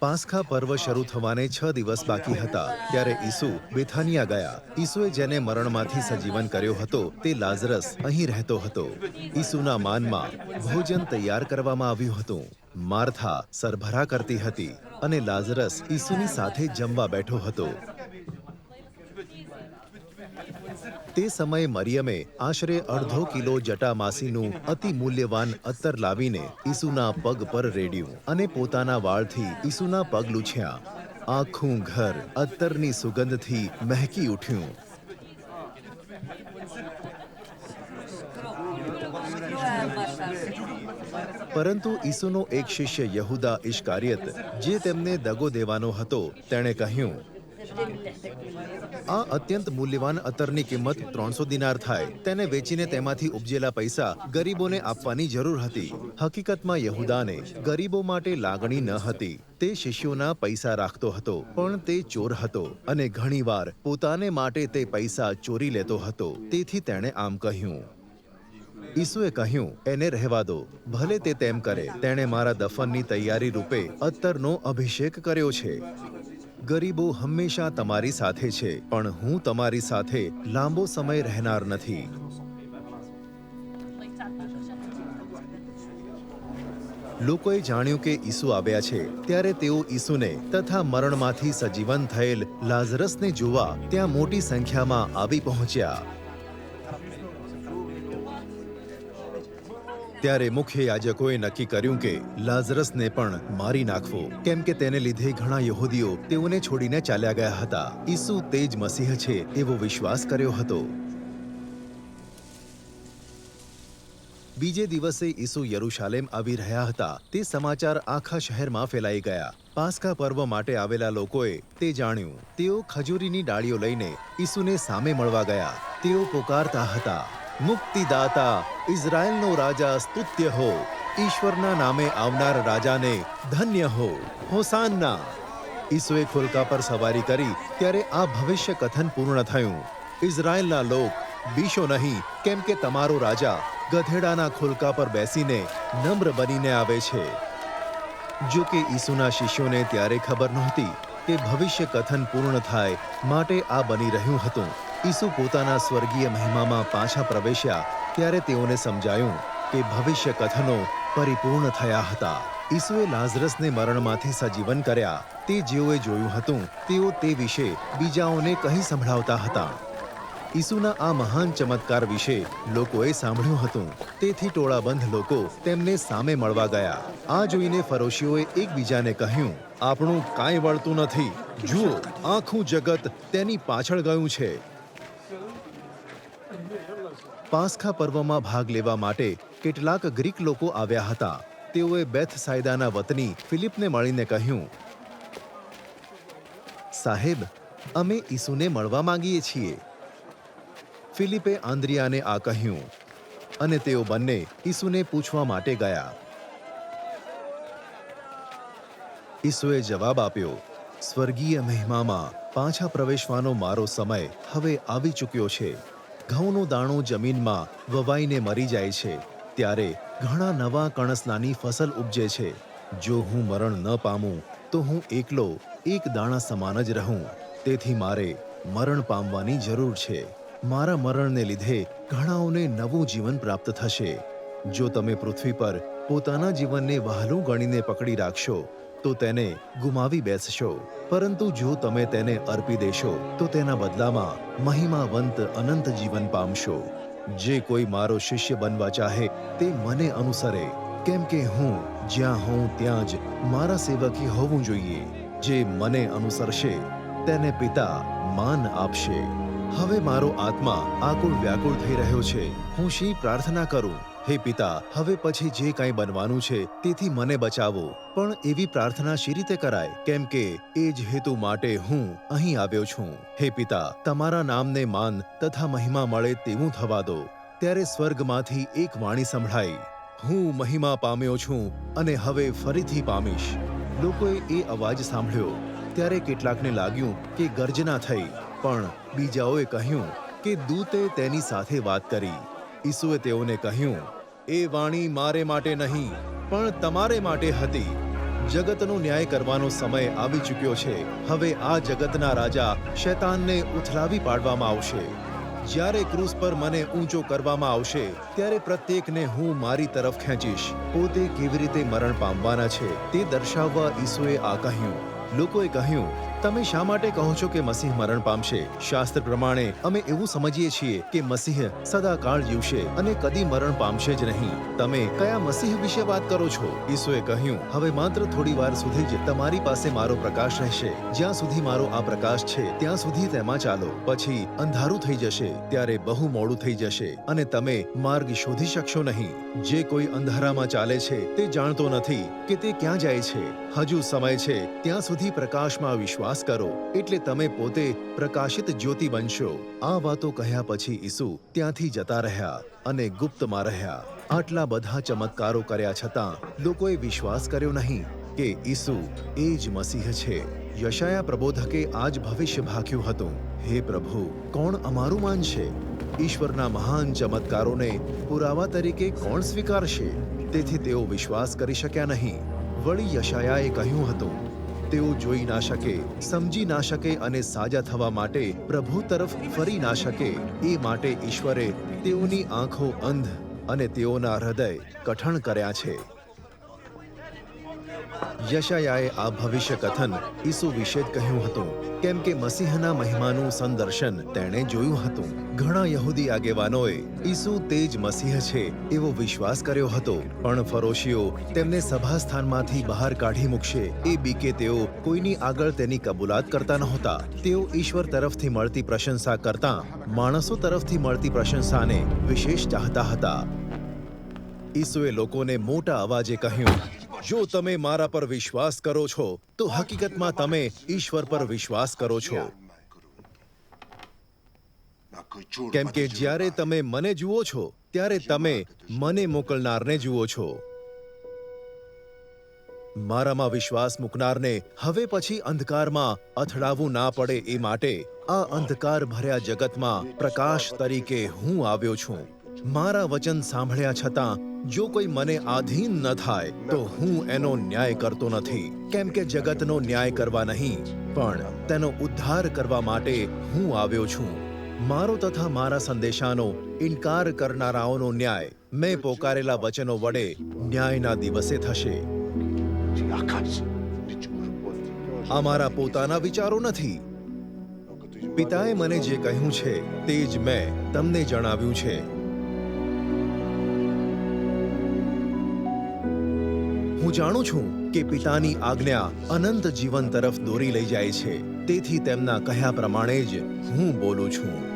પાસખા પર્વ શરૂ થવાને છ દિવસ બાકી હતા, ત્યારે ઈસુ બેથાનિયા ગયા. ઈસુએ જેને મરણમાંથી સજીવન કર્યો હતો, તે લાઝરસ અહીં રહેતો હતો. ઈસુના માનમાં ભોજન તૈયાર કરવામાં આવ્યું હતું. માર્થા સરભરા કરતી હતી અને લાઝરસ ઈસુની સાથે જમવા બેઠો હતો. તે સમયે મરિયમે આશરે અડધો કિલો જટામાસીનું અતિ મૂલ્યવાન અત્તર લાવીને ઈસુના પગ પર રેડ્યું અને પોતાના વાળથી ઈસુના પગ લૂછ્યા. આખું ઘર અત્તરની સુગંધથી મહેકી ઉઠ્યું. પરંતુ ઈસુનો એક શિષ્ય યહુદા ઇશ્કારિયત જે તેમને દગો દેવાનો હતો, તેણે કહ્યું આ અત્યંત મૂલ્યવાન અત્તરની કિંમત ત્રણસો દિનાર થાય. તેને વેચીને તેમાંથી ઉપજેલા પૈસા ગરીબોને આપવાની જરૂર હતી. હકીકતમાં યહુદાને ગરીબો માટે લાગણી ન હતી. તે શિષ્યોના પૈસા રાખતો હતો, પણ તે ચોર હતો અને ઘણીવાર પોતાને માટે તે પૈસા ચોરી લેતો હતો. તેથી તેણે આમ કહ્યું, ઈસુએ કહ્યું, એને રહેવા દો. ભલે તે તેમ કરે, તેણે મારા દફનની તૈયારી રૂપે અત્તરનો અભિષેક કર્યો છે. ગરીબો હંમેશા તમારી સાથે છે, પણ હું તમારી સાથે લાંબો સમય રહેનાર નથી. લોકોએ જાણ્યું કે ઈસુ આવ્યા છે, ત્યારે તેઓ ઈસુને તથા મરણમાંથી સજીવન થયેલ લાઝરસને જોવા ત્યાં મોટી સંખ્યામાં આવી પહોંચ્યા. ત્યારે મુખ્ય યાજકોએ નક્કી કર્યું કે લાઝરસને પણ મારી નાખવો. કેમ કે તેને લીધે ઘણા યહૂદીઓ તેઓને છોડીને ચાલ્યા ગયા હતા. ઈસુ તે જ મસીહ છે એવો વિશ્વાસ કર્યો હતો. બીજે દિવસે ઈસુ યરુશાલેમ આવી રહ્યા હતા. તે સમાચાર આખા શહેરમાં ફેલાઈ ગયા. પાસ્કા પર્વ માટે આવેલા લોકોએ તે જાણ્યું. તેઓ ખજૂરીની ડાળીઓ લઈને ઈસુને સામે મળવા ગયા. તેઓ પોકારતા હતા. મુક્તિદાતા ઇઝરાયલનો રાજા સ્તુત્ય હો. ઈશ્વરના નામે આવનાર રાજાને ધન્ય હો. હોસાન્ના. ઈસુએ ખુલકા પર સવારી કરી ત્યારે આ ભવિષ્ય કથન પૂર્ણ થયું. ઇઝરાયલના લોક બીશો નહીં, કેમ કે તમારો રાજા ગધેડાના ખુલકા પર બેસીને નમ્ર બનીને આવે છે. જો કે ઈસુના શિષ્યોને ત્યારે ખબર નહોતી કે ભવિષ્ય કથન પૂર્ણ થાય માટે આ બની રહ્યું હતું. ઈસુ પોતાના સ્વર્ગીય મહિમામાં પાછા પ્રવેશ્યા ત્યારે તેઓને સમજાયું કે ભવિષ્ય કથનો પરિપૂર્ણ થયા હતા. ઈસુએ લાઝરસને મરણમાંથી સજીવન કર્યા. તે જેઓએ જોયું હતું, તેઓ તે વિશે બીજાઓને કહી સંભળાવતા હતા. ઈસુના આ મહાન ચમત્કાર વિશે લોકોએ સાંભળ્યું હતું. તેથી ટોળાબંધ લોકો તેમને સામે મળવા ગયા. આ જોઈને ફરોશીઓએ એકબીજાને કહ્યું, આપણું કાંઈ વળતું નથી. જુઓ, આખું જગત તેની પાછળ ગયું છે. પાસખા પર્વમાં ભાગ લેવા માટે કેટલાક ગ્રીક લોકો આવ્યા હતા. તેઓએ બેથ સાયદાના વતની ફિલિપને મળીને કહ્યું, સાહેબ, અમે ઈસુને મળવા માંગીએ છીએ. ફિલિપે આંદ્રિયાને આ કહ્યું, અને તેઓ બંને ઈસુને પૂછવા માટે ગયા. ઈસુએ જવાબ આપ્યો, સ્વર્ગીય મહિમામાં પાછા પ્રવેશવાનો મારો સમય હવે આવી ચૂક્યો છે. ઘઉંનો દાણો જમીનમાં વવાઈને મરી જાય છે, ત્યારે ઘણા નવા કણસલાની ફસલ ઉપજે છે. જો હું મરણ ન પામું, તો હું એકલો એક દાણા સમાન જ રહું. તેથી મારે મરણ પામવાની જરૂર છે. મારા મરણને લીધે ઘણાઓને નવું જીવન પ્રાપ્ત થશે. જો તમે પૃથ્વી પર પોતાના જીવનને વહાલું ગણીને પકડી રાખશો તો તેને ગુમાવી બેસશો. પરંતુ જો તમે તેને અર્પી દેશો, તો તેના બદલામાં મહિમાવંત અનંત જીવન પામશો. જે કોઈ મારો શિષ્ય બનવા ચાહે, તે મને અનુસરે. કેમ કે હું જ્યાં હોઉં ત્યાં જ મારા સેવકી હોવું જોઈએ. જે મને અનુસરશે, તેને પિતા માન આપશે. હવે મારો આત્મા આકુળ વ્યાકુળ થઈ રહ્યો છે. હું શી પ્રાર્થના કરું? હે પિતા, હવે પછી જે કાંઈ બનવાનું છે તેથી મને બચાવો. પણ એવી પ્રાર્થના શી રીતે કરાય? કેમ કે એ જ હેતુ માટે હું અહીં આવ્યો છું. હે પિતા, તમારા નામને માન તથા મહિમા મળે તેવું થવા દો. ત્યારે સ્વર્ગમાંથી એક વાણી સંભળાઈ હું મહિમા પામ્યો છું અને હવે ફરીથી પામીશ. લોકોએ એ અવાજ સાંભળ્યો. ત્યારે કેટલાકને લાગ્યું કે ગર્જના થઈ. પણ બીજાઓએ કહ્યું કે દૂતે તેની સાથે વાત કરી. ઈસુએ તેઓને કહ્યું, એ વાણી મારે માટે નહીં, પણ તમારે માટે હતી. જગતનો ન્યાય કરવાનો સમય આવી ચૂક્યો છે. હવે આ જગતના રાજા શૈતાનને ઉથલાવી પાડવામાં આવશે. જ્યારે ક્રૂસ પર મને ઊંચો કરવામાં આવશે, ત્યારે પ્રત્યેકને હું મારી તરફ ખેંચીશ. પોતે કેવી રીતે મરણ પામવાના છે તે દર્શાવવા ઈસુએ આ કહ્યું. લોકોએ કહ્યું તમે શા માટે કહો છો કે મસીહ મરણ પામશે? શાસ્ત્ર પ્રમાણે, અમે એવું સમજીએ છીએ કે મસીહ સદાકાળ જીવશે અને કદી મરણ પામશે જ નહીં. તમે કયા મસીહ વિશે વાત કરો છો? ઈસુએ કહ્યું, હવે માત્ર થોડી વાર સુધી જ તમારી પાસે મારો પ્રકાશ રહેશે. જ્યાં સુધી મારો આ પ્રકાશ છે, ત્યાં સુધી તેમાં ચાલો. પછી અંધારું થઈ જશે, ત્યારે બહુ મોડું થઈ જશે અને તમે માર્ગ શોધી શકશો નહીં. જે કોઈ અંધારામાં ચાલે છે, તે જાણતો નથી કે તે ક્યાં જાય છે. હજુ સમય છે, ત્યાં સુધી પ્રકાશમાં વિશ્વાસ કરો, એટલે તમે પોતે પ્રકાશિત જ્યોતિ બનશો. આ વાતો કહ્યા પછી ઈસુ ત્યાંથી જતા રહ્યા અને ગુપ્તમાં રહ્યા. આટલા બધા ચમત્કારો કર્યા છતાં લોકોએ વિશ્વાસ કર્યો નહીં કે ઈસુ એ જ મસીહ છે. યશાયા પ્રબોધકે આ જ ભવિષ્ય ભાખ્યું હતું. હે પ્રભુ, કોણ અમારું માનશે ઈશ્વરના મહાન ચમત્કારોને પુરાવા તરીકે કોણ સ્વીકારશે? તેથી તેઓ વિશ્વાસ કરી શક્યા નહીં. વળી યશાયાએ કહ્યું હતું તેઓ જોઈ ના શકે, સમજી ના શકે અને સાજા થવા માટે પ્રભુ તરફ ફરી ના શકે. એ માટે ઈશ્વરે તેઓની આંખો અંધ અને તેઓના હૃદય કઠણ કર્યા છે. યશાયાએ આ ભવિષ્ય કથન ઈસુ વિશે કહ્યું હતું. કેમ કે મસીહના મહિમાનું સંદર્શન તેણે જોયું હતું. ઘણા યહૂદી આગેવાનોએ ઈસુ તે જ મસીહ છે એવો વિશ્વાસ કર્યો હતો. પણ ફરોશીઓ તેમને સભાસ્થાનમાંથી બહાર કાઢી મૂકશે એ બીકે તેઓ કોઈની આગળ તેની કબૂલાત કરતા નહોતા. તેઓ ઈશ્વર તરફથી મળતી પ્રશંસા કરતા માણસો તરફથી મળતી પ્રશંસાને વિશેષ ચાહતા હતા. ઈસુએ લોકોને મોટા અવાજે કહ્યું જો તમે મારા પર વિશ્વાસ કરો છો, તો હકીકતમાં તમે ઈશ્વર પર વિશ્વાસ કરો છો. કેમ કે જ્યારે તમે મને જુઓ છો, ત્યારે તમે મને મોકલનારને જુઓ છો. મારામાં વિશ્વાસ મૂકનારને હવે પછી અંધકારમાં અથડાવવું ના પડે એ માટે આ અંધકાર ભર્યા જગતમાં પ્રકાશ તરીકે હું આવ્યો છું. મારા વચન સાંભળ્યા છતાં, જો કોઈ મને આધીન ન થાય, તો હું એનો ન્યાય કરતો નથી. કેમ કે જગતનો ન્યાય કરવા નહીં, પણ તેનો ઉદ્ધાર કરવા માટે હું આવ્યો છું. મારો તથા મારા સંદેશાનો ઇનકાર કરનારાઓનો ન્યાય મેં પોકારેલા વચનો વડે ન્યાયના દિવસે થશે. આ મારા પોતાના વિચારો નથી. પિતાએ મને જે કહ્યું છે, તે જ મેં તમને જણાવ્યું છે. હું જાણું છું કે પિતાની આજ્ઞા અનંત જીવન તરફ દોરી લઈ જાય છે. તેથી તેમના કહ્યા પ્રમાણે જ હું બોલું છું.